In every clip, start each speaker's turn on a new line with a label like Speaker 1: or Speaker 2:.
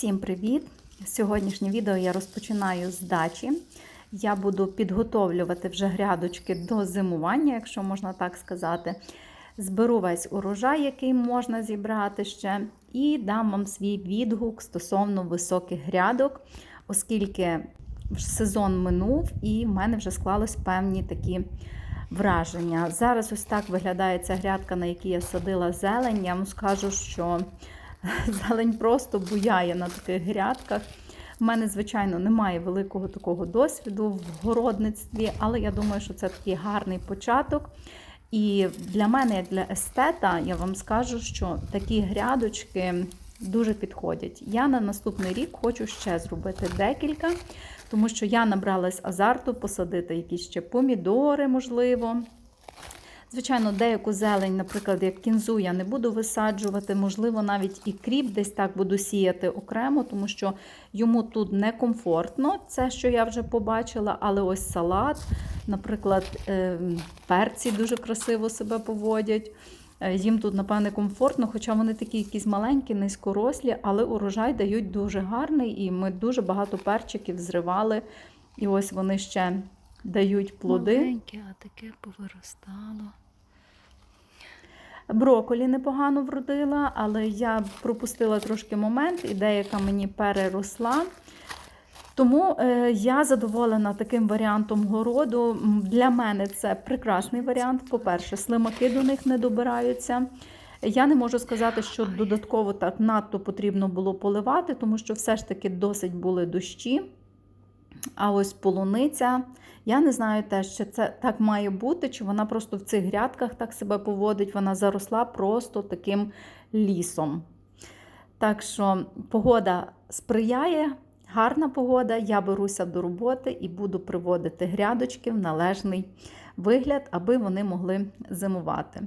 Speaker 1: Всім привіт! Сьогоднішнє відео я розпочинаю з дачі. Я буду підготовлювати вже грядочки до зимування, якщо можна так сказати. Зберу весь урожай, який можна зібрати ще, і дам вам свій відгук стосовно високих грядок, оскільки сезон минув і в мене вже склались певні такі враження. Зараз ось так виглядає ця грядка, на якій я садила зелень. Я вам скажу, що зелень просто буяє на таких грядках. У мене, звичайно, немає великого такого досвіду в городництві, але я думаю, що це такий гарний початок. І для мене, як для естета, я вам скажу, що такі грядочки дуже підходять. Я на наступний рік хочу ще зробити декілька, тому що я набралась азарту посадити якісь ще помідори, можливо. Звичайно, деяку зелень, наприклад, як кінзу, я не буду висаджувати, можливо, навіть і кріп десь так буду сіяти окремо, тому що йому тут некомфортно, це, що я вже побачила, але ось салат, наприклад, перці дуже красиво себе поводять. Їм тут, напевне, комфортно, хоча вони такі якісь маленькі, низькорослі, але урожай дають дуже гарний, і ми дуже багато перчиків зривали. І ось вони ще дають плоди.
Speaker 2: Маленьке, а таке повиростало.
Speaker 1: Броколі непогано вродила, але я пропустила трошки момент, і деяка мені переросла. Тому е, я задоволена таким варіантом городу. Для мене це прекрасний варіант. По-перше, слимаки до них не добираються. Я не можу сказати, що додатково так надто потрібно було поливати, тому що все ж таки досить були дощі. А ось полуниця, я не знаю теж, чи це так має бути, чи вона просто в цих грядках так себе поводить, вона заросла просто таким лісом. Так що погода сприяє, гарна погода, я беруся до роботи і буду приводити грядочки в належний вигляд, аби вони могли зимувати.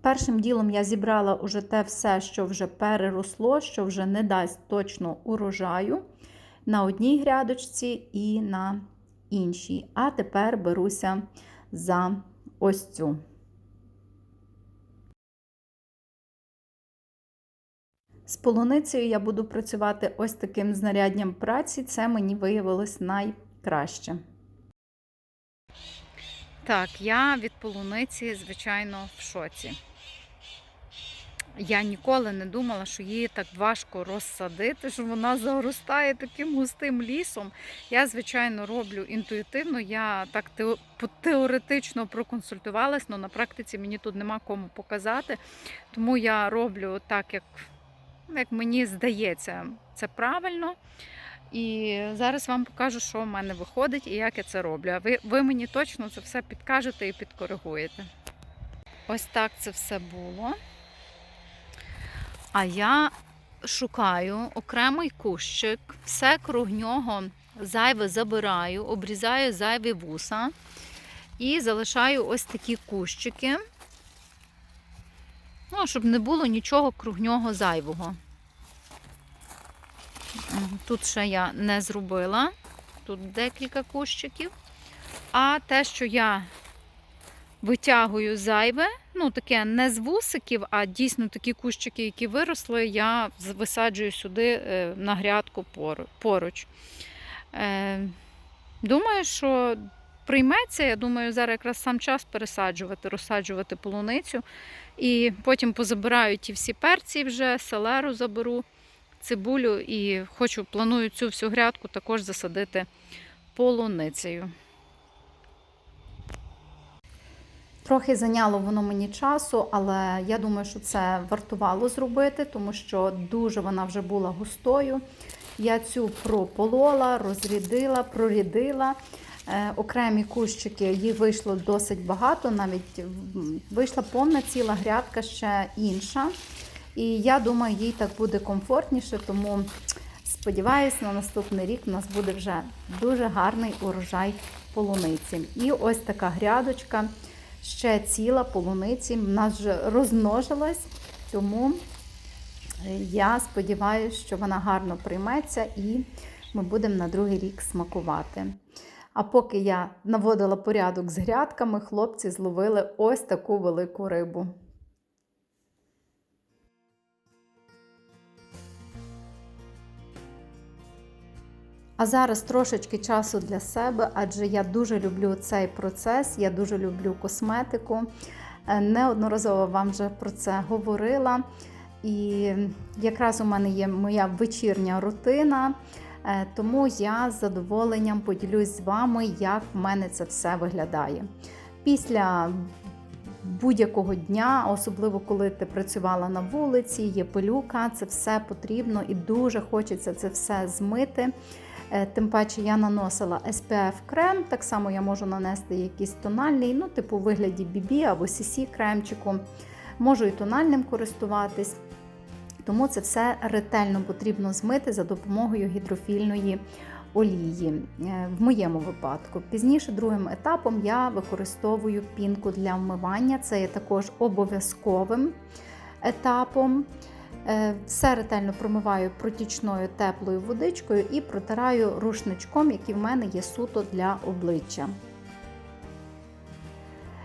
Speaker 1: Першим ділом я зібрала уже те все, що вже переросло, що вже не дасть точно урожаю на одній грядочці і на іншій. А тепер беруся за ось цю. З полуницею я буду працювати ось таким знарядням праці. Це мені виявилось найкраще.
Speaker 2: Так, я від полуниці, звичайно, в шоці. Я ніколи не думала, що її так важко розсадити, що вона заростає таким густим лісом. Я, звичайно, роблю інтуїтивно, я так теоретично проконсультувалась, але на практиці мені тут нема кому показати. Тому я роблю так, як, як мені здається, це правильно. І зараз вам покажу, що в мене виходить і як я це роблю. А ви, ви мені точно це все підкажете і підкоригуєте. Ось так це все було. А я шукаю окремий кущик, все круг нього зайве забираю, обрізаю зайві вуса і залишаю ось такі кущики, ну, щоб не було нічого круг нього зайвого. Тут ще я не зробила, тут декілька кущиків. А те, що я витягую зайве, ну таке не з вусиків, а дійсно такі кущики, які виросли, я висаджую сюди е, на грядку поруч. Е, думаю, що прийметься, я думаю, зараз якраз сам час пересаджувати, розсаджувати полуницю. І потім позабираю ті всі перці вже, селеру заберу, цибулю і хочу, планую цю всю грядку також засадити полуницею.
Speaker 1: Трохи зайняло воно мені часу, але я думаю, що це вартувало зробити, тому що дуже вона вже була густою. Я цю прополола, розрядила, прорядила. Е, окремі кущики, їх вийшло досить багато, навіть вийшла повна ціла грядка ще інша. І я думаю, їй так буде комфортніше, тому сподіваюся, на наступний рік у нас буде вже дуже гарний урожай полуниці. І ось така грядочка ще ціла полуниці. В нас вже розмножилась, тому я сподіваюся, що вона гарно прийметься і ми будемо на другий рік смакувати. А поки я наводила порядок з грядками, хлопці зловили ось таку велику рибу. А зараз трошечки часу для себе, адже я дуже люблю цей процес, я дуже люблю косметику. Е, Неодноразово вам вже про це говорила. І якраз у мене є моя вечірня рутина, е, тому я з задоволенням поділюсь з вами, як в мене це все виглядає. Після будь-якого дня, особливо коли ти працювала на вулиці, є пилюка, це все потрібно і дуже хочеться це все змити. Е, Тим паче я наносила SPF крем, так само я можу нанести якийсь тональний, ну, типу у вигляді BB або CC кремчику. Можу і тональним користуватись. Тому це все ретельно потрібно змити за допомогою гідрофільної олії. Е, В моєму випадку. Пізніше, другим етапом, я використовую пінку для вмивання. Це є також обов'язковим етапом. Е, Все ретельно промиваю протічною теплою водичкою і протираю рушничком, який в мене є суто для обличчя.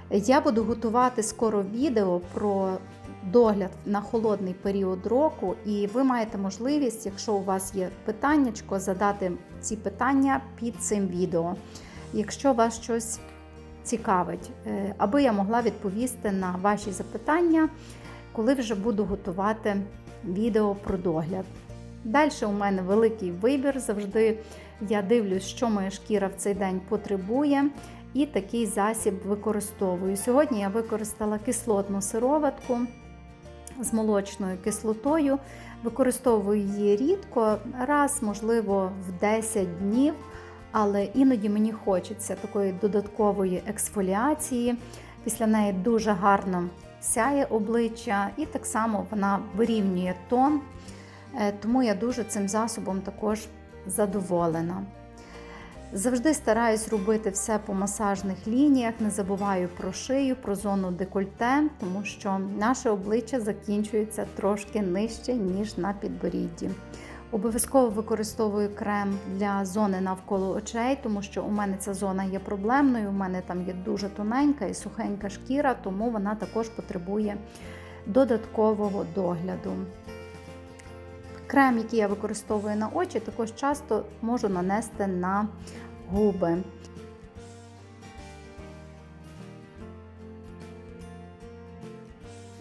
Speaker 1: Я буду готувати скоро відео про догляд на холодний період року, і ви маєте можливість, якщо у вас є питаннячко, задати ці питання під цим відео. Якщо вас щось цікавить, е, аби я могла відповісти на ваші запитання, коли вже буду готувати відео про догляд. Далі у мене великий вибір. Завжди я дивлюсь, що моя шкіра в цей день потребує, і такий засіб використовую. Сьогодні я використала кислотну сироватку з молочною кислотою. Використовую її рідко, раз, можливо, в 10 днів, але іноді мені хочеться такої додаткової ексфоліації. Після неї дуже гарно сяє обличчя, і так само вона вирівнює тон. Е, Тому я дуже цим засобом також задоволена. Завжди стараюсь робити все по масажних лініях, не забуваю про шию, про зону декольте, тому що наше обличчя закінчується трошки нижче, ніж на підборідді. Обов'язково використовую крем для зони навколо очей, тому що у мене ця зона є проблемною. У мене там є дуже тоненька і сухенька шкіра, тому вона також потребує додаткового догляду. Крем, який я використовую на очі, також часто можу нанести на губи.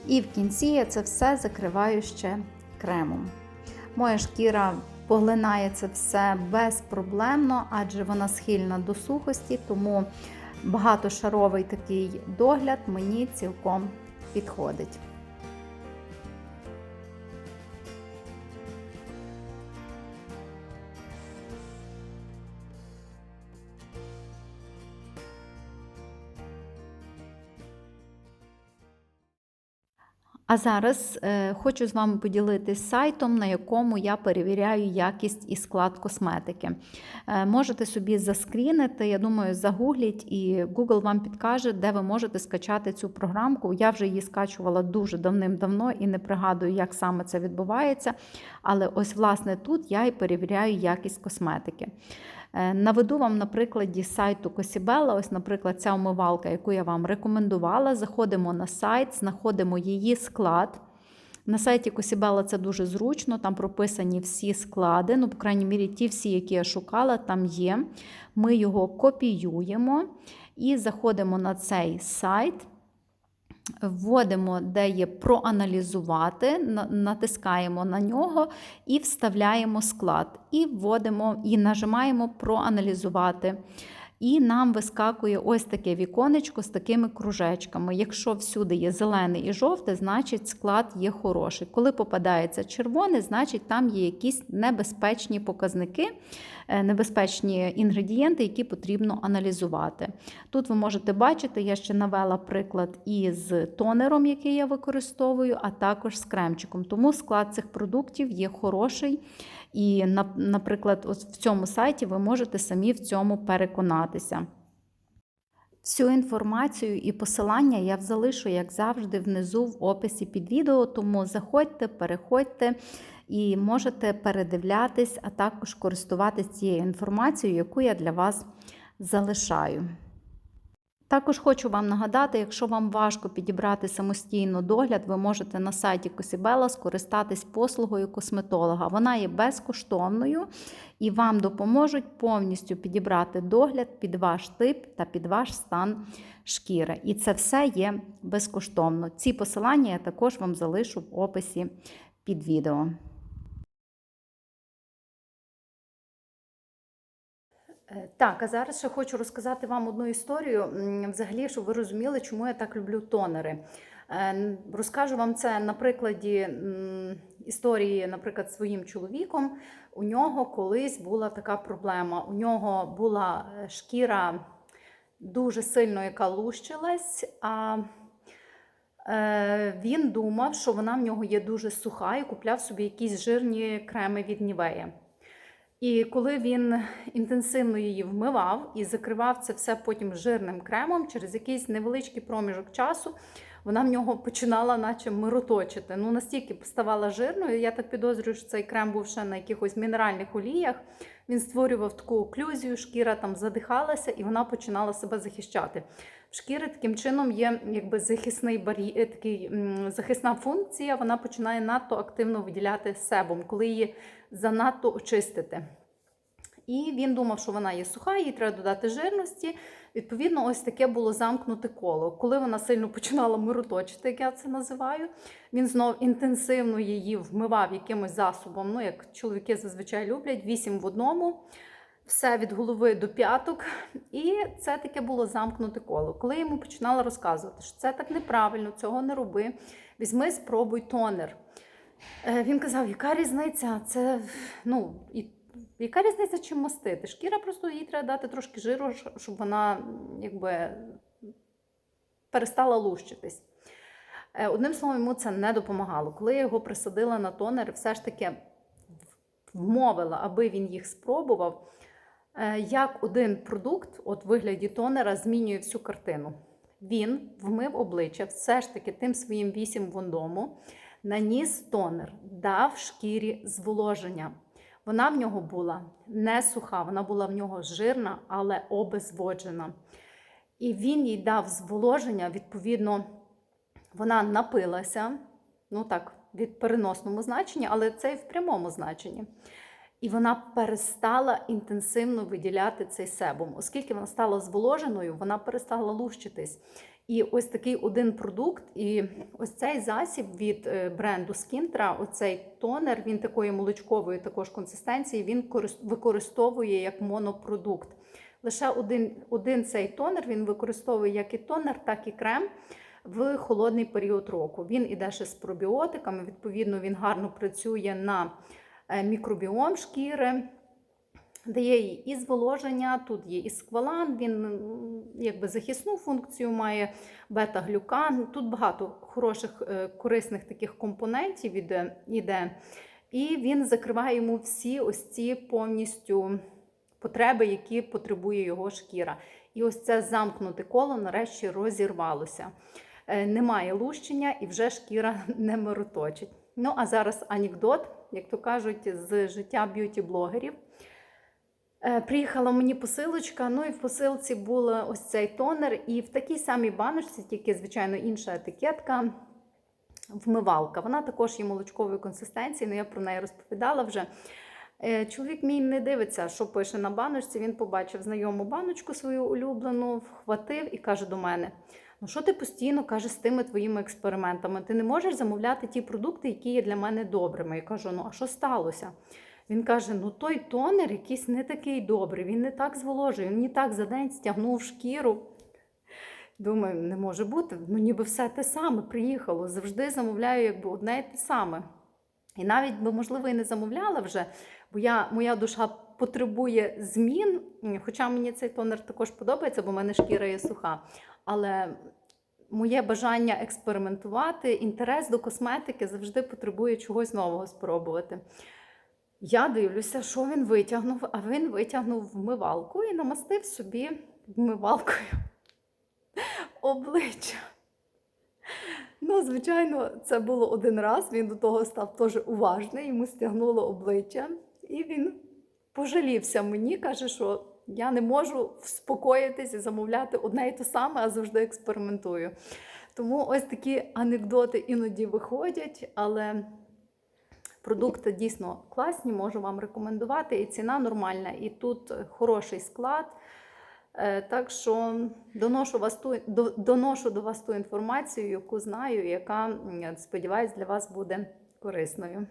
Speaker 1: І в кінці я це все закриваю ще кремом. Моя шкіра поглинає це все безпроблемно, адже вона схильна до сухості, тому багатошаровий такий догляд мені цілком підходить. А зараз е, хочу з вами поділитися сайтом, на якому я перевіряю якість і склад косметики. Е, можете собі заскрінити, я думаю, загугліть, і Google вам підкаже, де ви можете скачати цю програмку. Я вже її скачувала дуже давним-давно і не пригадую, як саме це відбувається. Але ось, власне, тут я і перевіряю якість косметики. Е, Наведу вам на прикладі сайту Косібела, ось, наприклад, ця умивалка, яку я вам рекомендувала. Заходимо на сайт, знаходимо її склад. На сайті Косібела це дуже зручно, там прописані всі склади, ну, по крайній мірі, ті всі, які я шукала, там є. Ми його копіюємо і заходимо на цей сайт. Вводимо, де є проаналізувати, натискаємо на нього і вставляємо склад. І вводимо і нажимаємо проаналізувати. І нам вискакує ось таке віконечко з такими кружечками. Якщо всюди є зелений і жовтий, значить склад є хороший. Коли попадається червоний, значить там є якісь небезпечні показники, е, небезпечні інгредієнти, які потрібно аналізувати. Тут ви можете бачити, я ще навела приклад із тонером, який я використовую, а також з кремчиком. Тому склад цих продуктів є хороший. І, наприклад, ось в цьому сайті ви можете самі в цьому переконатися. Всю інформацію і посилання я залишу, як завжди, внизу в описі під відео, тому заходьте, переходьте і можете передивлятись, а також користуватись цією інформацією, яку я для вас залишаю. Також хочу вам нагадати, якщо вам важко підібрати самостійно догляд, ви можете на сайті Косібела скористатись послугою косметолога. Вона є безкоштовною і вам допоможуть повністю підібрати догляд під ваш тип та під ваш стан шкіри. І це все є безкоштовно. Ці посилання я також вам залишу в описі під відео. Так, а зараз ще хочу розказати вам одну історію, взагалі, щоб ви розуміли, чому я так люблю тонери. Е, Розкажу вам це на прикладі історії, наприклад, своїм чоловіком. У нього колись була така проблема. У нього була е, шкіра дуже сильно, яка лущилась. А е, він думав, що вона в нього є дуже суха, і купляв собі якісь жирні креми від Нівея. І коли він інтенсивно її вмивав і закривав це все потім жирним кремом, через якийсь невеличкий проміжок часу вона в нього починала наче мироточити. Ну настільки ставала жирною. Я так підозрюю, що цей крем був ще на якихось мінеральних оліях. Він створював таку оклюзію, шкіра там задихалася, і вона починала себе захищати. В шкіри таким чином є якби захисний бар'єр, е, такий захисна функція. Вона починає надто активно виділяти себум, коли її занадто очистити. І він думав, що вона є суха, їй треба додати жирності. Відповідно, ось таке було замкнуте коло. Коли вона сильно починала мироточити, як я це називаю, він знов інтенсивно її вмивав якимось засобом, ну як чоловіки зазвичай люблять, вісім в одному, все від голови до п'яток. І це таке було замкнуте коло. Коли йому починала розказувати, що це так неправильно, цього не роби, візьми, спробуй тонер. Е, Він казав, яка різниця? Це ну, і яка різниця, чим мастити? Шкіра просто їй треба дати трошки жиру, щоб вона якби перестала лущитись. Е, Одним словом, йому це не допомагало. Коли я його присадила на тонер, все ж таки вмовила, аби він їх спробував. е, Як один продукт, от вигляді тонера, змінює всю картину. Він вмив обличчя, все ж таки тим своїм вісім вондому, наніс тонер, дав шкірі зволоження. Вона в нього була не суха, вона була в нього жирна, але обезводжена. І він їй дав зволоження, відповідно, вона напилася, ну так, від переносному значенні, але це і в прямому значенні. І вона перестала інтенсивно виділяти цей себум. Оскільки вона стала зволоженою, вона перестала лущитись. І ось такий один продукт, і ось цей засіб від е, бренду Скінтра, оцей тонер, він такої молочкової також консистенції, він корис- використовує як монопродукт. Лише один, один цей тонер він використовує як і тонер, так і крем в холодний період року. Він іде ще з пробіотиками, відповідно, він гарно працює на мікробіом шкіри. Дає їй і зволоження, тут є і сквалан, він якби захисну функцію має, бета-глюкан. Тут багато хороших е, корисних таких компонентів іде, іде. І він закриває йому всі ось ці повністю потреби, які потребує його шкіра. І ось це замкнуте коло нарешті розірвалося. Е, Немає лущення і вже шкіра не мироточить. Ну а зараз анекдот, як то кажуть, з життя б'юті-блогерів. Е, Приїхала мені посилочка, ну і в посилці був ось цей тонер, і в такій самій баночці, тільки, звичайно, інша етикетка, вмивалка. Вона також є молочкової консистенції, але я про неї розповідала вже. Е, Чоловік мій не дивиться, що пише на баночці. Він побачив знайому баночку свою улюблену, вхватив і каже до мене: Ну, що ти постійно каже з тими твоїми експериментами? Ти не можеш замовляти ті продукти, які є для мене добрими. Я кажу: ну а що сталося? Він каже: ну той тонер якийсь не такий добрий, він не так зволожує, він мені так за день стягнув шкіру. Думаю, не може бути. Ну, ніби все те саме приїхало. Завжди замовляю якби одне і те саме. І навіть би, можливо, і не замовляла вже, бо я, моя душа потребує змін. Хоча мені цей тонер також подобається, бо в мене шкіра є суха. Але моє бажання експериментувати, інтерес до косметики завжди потребує чогось нового спробувати. Я дивлюся, що він витягнув, а він витягнув вмивалку і намастив собі вмивалкою обличчя. Ну, звичайно, це було один раз. Він до того став теж уважний, йому стягнуло обличчя, і він пожалівся мені, каже, що я не можу вспокоїтись і замовляти одне і те саме, а завжди експериментую. Тому ось такі анекдоти іноді виходять, але продукти дійсно класні, можу вам рекомендувати. І ціна нормальна, і тут хороший склад. Е, Так що доношу, вас ту, до- доношу до вас ту інформацію, яку знаю, яка, м, сподіваюсь, для вас буде корисною.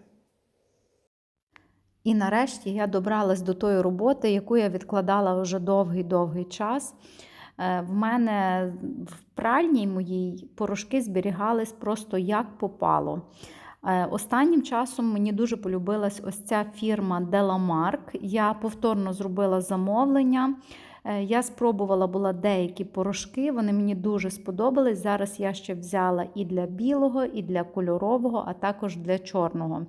Speaker 1: І нарешті я добралась до тої роботи, яку я відкладала вже довгий-довгий час. Е, В мене в пральній моїй порошки зберігались просто як попало. Е, Останнім часом мені дуже полюбилась ось ця фірма Delamark. Я повторно зробила замовлення. Е, Я спробувала була деякі порошки, вони мені дуже сподобались. Зараз я ще взяла і для білого, і для кольорового, а також для чорного.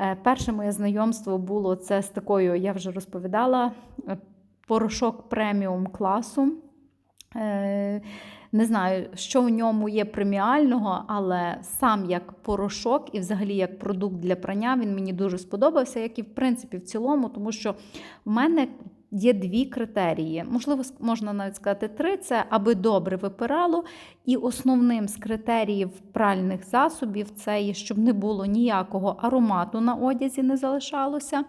Speaker 1: Е, Перше моє знайомство було це з такою, я вже розповідала, е, порошок преміум класу. Е, Не знаю, що в ньому є преміального, але сам як порошок і взагалі як продукт для прання він мені дуже сподобався, як і в принципі в цілому, тому що в мене є дві критерії. Можливо, можна навіть сказати три: це аби добре випирало. І основним з критеріїв пральних засобів це є, щоб не було ніякого аромату на одязі, не залишалося,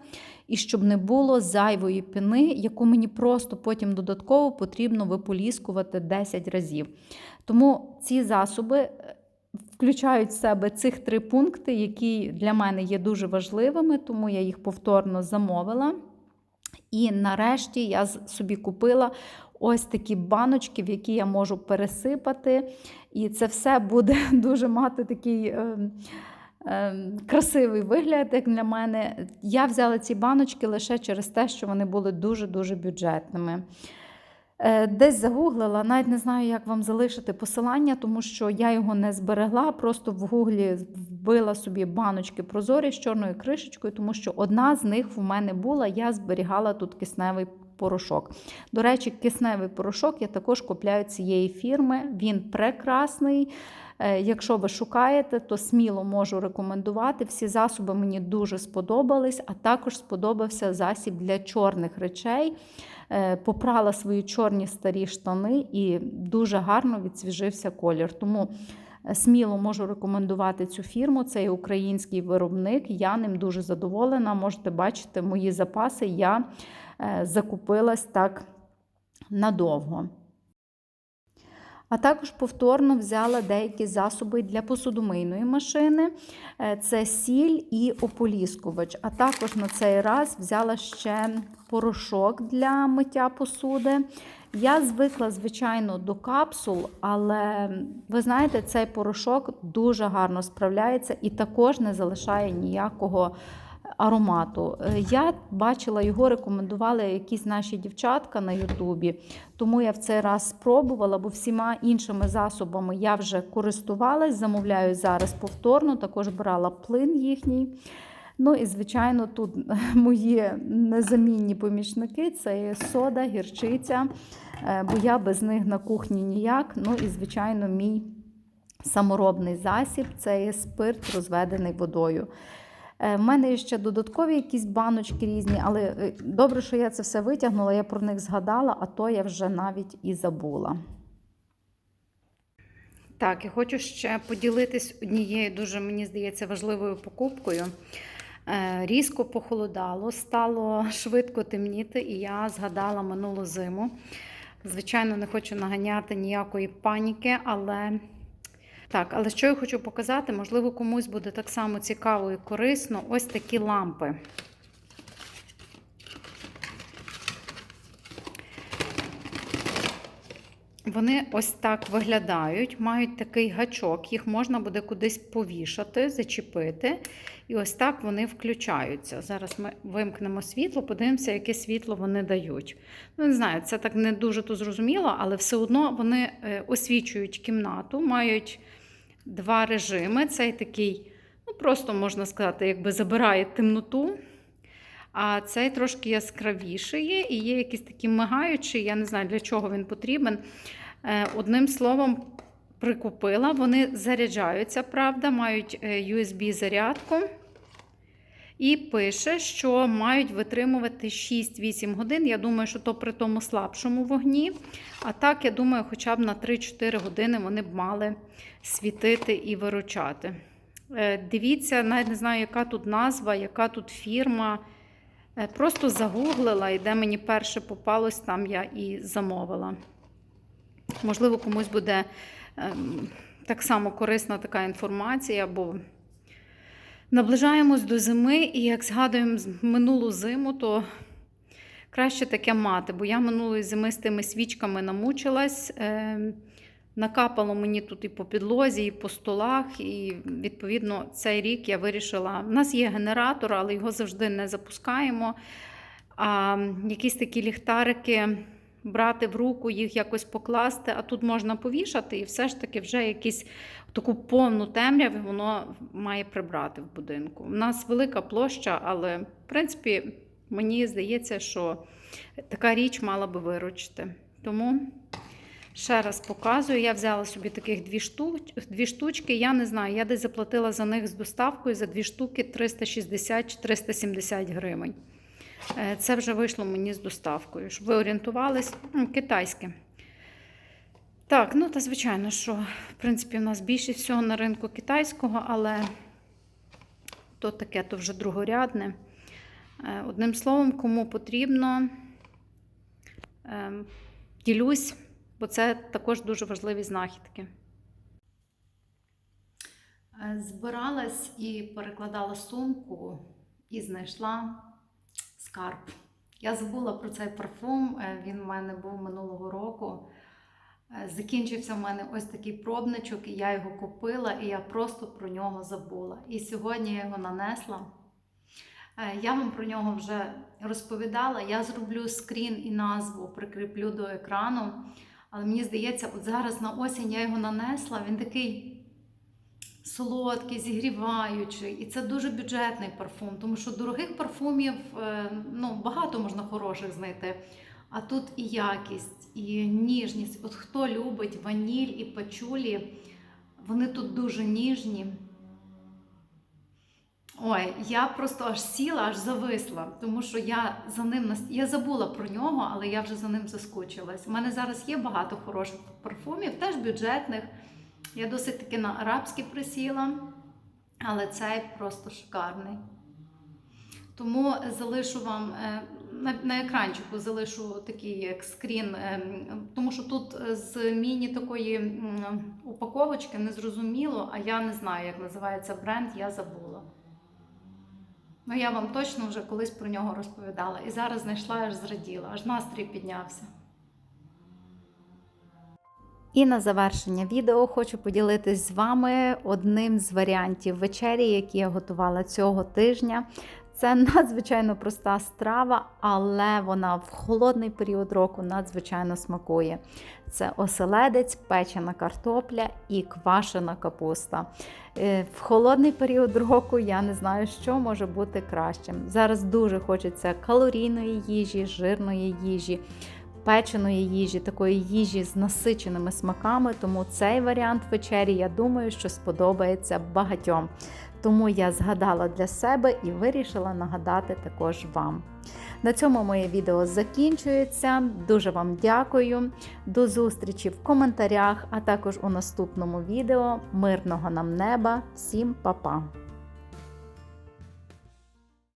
Speaker 1: і щоб не було зайвої піни, яку мені просто потім додатково потрібно виполіскувати 10 разів. Тому ці засоби е, включають в себе цих три пункти, які для мене є дуже важливими, тому я їх повторно замовила. І нарешті я собі купила ось такі баночки, в які я можу пересипати. І це все буде дуже мати такий. е, Красивий вигляд, як для мене. Я взяла ці баночки лише через те, що вони були дуже-дуже бюджетними. Е, Десь загуглила, навіть не знаю, як вам залишити посилання, тому що я його не зберегла. Просто в гуглі вбила собі баночки прозорі з чорною кришечкою, тому що одна з них в мене була, я зберігала тут кисневий порошок. До речі, кисневий порошок я також купляю цієї фірми. Він прекрасний. Е, Якщо ви шукаєте, то сміло можу рекомендувати. Всі засоби мені дуже сподобались, а також сподобався засіб для чорних речей. Е, Попрала свої чорні старі штани і дуже гарно відсвіжився колір. Тому е, сміло можу рекомендувати цю фірму. Це є український виробник. Я ним дуже задоволена. Можете бачити мої запаси. Я е, закупилась так надовго. А також повторно взяла деякі засоби для посудомийної машини. Е, Це сіль і ополіскувач. А також на цей раз взяла ще порошок для миття посуди. Я звикла, звичайно, до капсул, але ви знаєте, цей порошок дуже гарно справляється і також не залишає ніякого аромату. Е, Я бачила його, рекомендували якісь наші дівчатка на Ютубі. Тому я в цей раз спробувала, бо всіма іншими засобами я вже користувалась, замовляю зараз повторно, також брала плин їхній. Ну і, звичайно, тут мої незамінні помічники це сода, гірчиця, е, бо я без них на кухні ніяк. Ну і, звичайно, мій саморобний засіб це є спирт, розведений водою. Е, В мене ще додаткові якісь баночки різні, але е, добре, що я це все витягнула, я про них згадала, а то я вже навіть і забула. Так, я хочу ще поділитись однією дуже, мені здається, важливою покупкою. Е, Різко похолодало, стало швидко темніти, і я згадала минулу зиму. Звичайно, не хочу наганяти ніякої паніки, але так, але що я хочу показати, можливо, комусь буде так само цікаво і корисно. Ось такі лампи. Вони ось так виглядають, мають такий гачок, їх можна буде кудись повішати, зачепити. І ось так вони включаються. Зараз ми вимкнемо світло, подивимося, яке світло вони дають. Ну, не знаю, це так не дуже то зрозуміло, але все одно вони е, освічують кімнату, мають два режими. Цей такий, ну просто можна сказати, якби забирає темноту. А цей трошки яскравіший і є якийсь такий мигаючий, я не знаю, для чого він потрібен. Е, Одним словом, прикупила. Вони заряджаються, правда, мають е, USB-зарядку.
Speaker 2: І пише, що мають витримувати 6-8 годин. Я думаю, що то при тому слабшому вогні. А так, я думаю, хоча б на 3-4 години вони б мали світити і виручати. Е, Дивіться, навіть не знаю, яка тут назва, яка тут фірма. Е, Просто загуглила, і де мені перше попалось, там я і замовила. Можливо, комусь буде ем, так само корисна така інформація, бо наближаємось до зими, і як згадуємо минулу зиму, то краще таке мати. Бо я минулої зими з тими свічками намучилась. ем, Накапало мені тут і по підлозі, і по столах, і відповідно цей рік я вирішила. У нас є генератор, але його завжди не запускаємо. А якісь такі ліхтарики брати в руку, їх якось покласти, а тут можна повішати, і все ж таки вже якісь таку повну темряву воно має прибрати в будинку. У нас велика площа, але в принципі мені здається, що така річ мала би виручити. Тому. Ще раз показую, я взяла собі таких дві, штуч, дві штучки. Я не знаю, я десь заплатила за них з доставкою за дві штуки 360 чи 370 гривень. Е, Це вже вийшло мені з доставкою. Щоб ви орієнтувались, китайське. Так, ну та звичайно, що в принципі у нас більше всього на ринку китайського, але то таке, то вже другорядне. Е, Одним словом, кому потрібно, ем, ділюсь бо це також дуже важливі знахідки.
Speaker 1: Е, Збиралась і перекладала сумку і знайшла скарб. Я забула про цей парфум. е, Він в мене був минулого року. Е, Закінчився в мене ось такий пробничок, і я його купила, і я просто про нього забула. І сьогодні я його нанесла. Е, Я вам про нього вже розповідала. Я зроблю скрін і назву, прикріплю до екрану. Але мені здається, от зараз на осінь я його нанесла. Він такий солодкий, зігріваючий. І це дуже бюджетний парфум, тому що дорогих парфумів е, ну, багато можна хороших знайти. А тут і якість, і ніжність. От хто любить ваніль і пачулі, вони тут дуже ніжні. Ой, я просто аж сіла, аж зависла, тому що я за ним я забула про нього, але я вже за ним заскучилась. У мене зараз є багато хороших парфумів, теж бюджетних. Я досить таки на арабські присіла, але цей просто шикарний. Тому залишу вам е, на, екранчику залишу такий як скрін, е, тому що тут е, з міні такої упаковочки незрозуміло, а я не знаю, як називається бренд, я забула. Ну, я вам точно вже колись про нього розповідала. І зараз знайшла, аж зраділа, аж настрій піднявся. І на завершення відео хочу поділитись з вами одним з варіантів вечері, які я готувала цього тижня. Це надзвичайно проста страва, але вона в холодний період року надзвичайно смакує. Це оселедець, печена картопля і квашена капуста. Е, В холодний період року я не знаю, що може бути кращим. Зараз дуже хочеться калорійної їжі, жирної їжі, печеної їжі, такої їжі з насиченими смаками. Тому цей варіант вечері, я думаю, що сподобається багатьом. Тому я згадала для себе і вирішила нагадати також вам. На цьому моє відео закінчується. Дуже вам дякую. До зустрічі в коментарях, а також у наступному відео. Мирного нам неба! Всім па-па!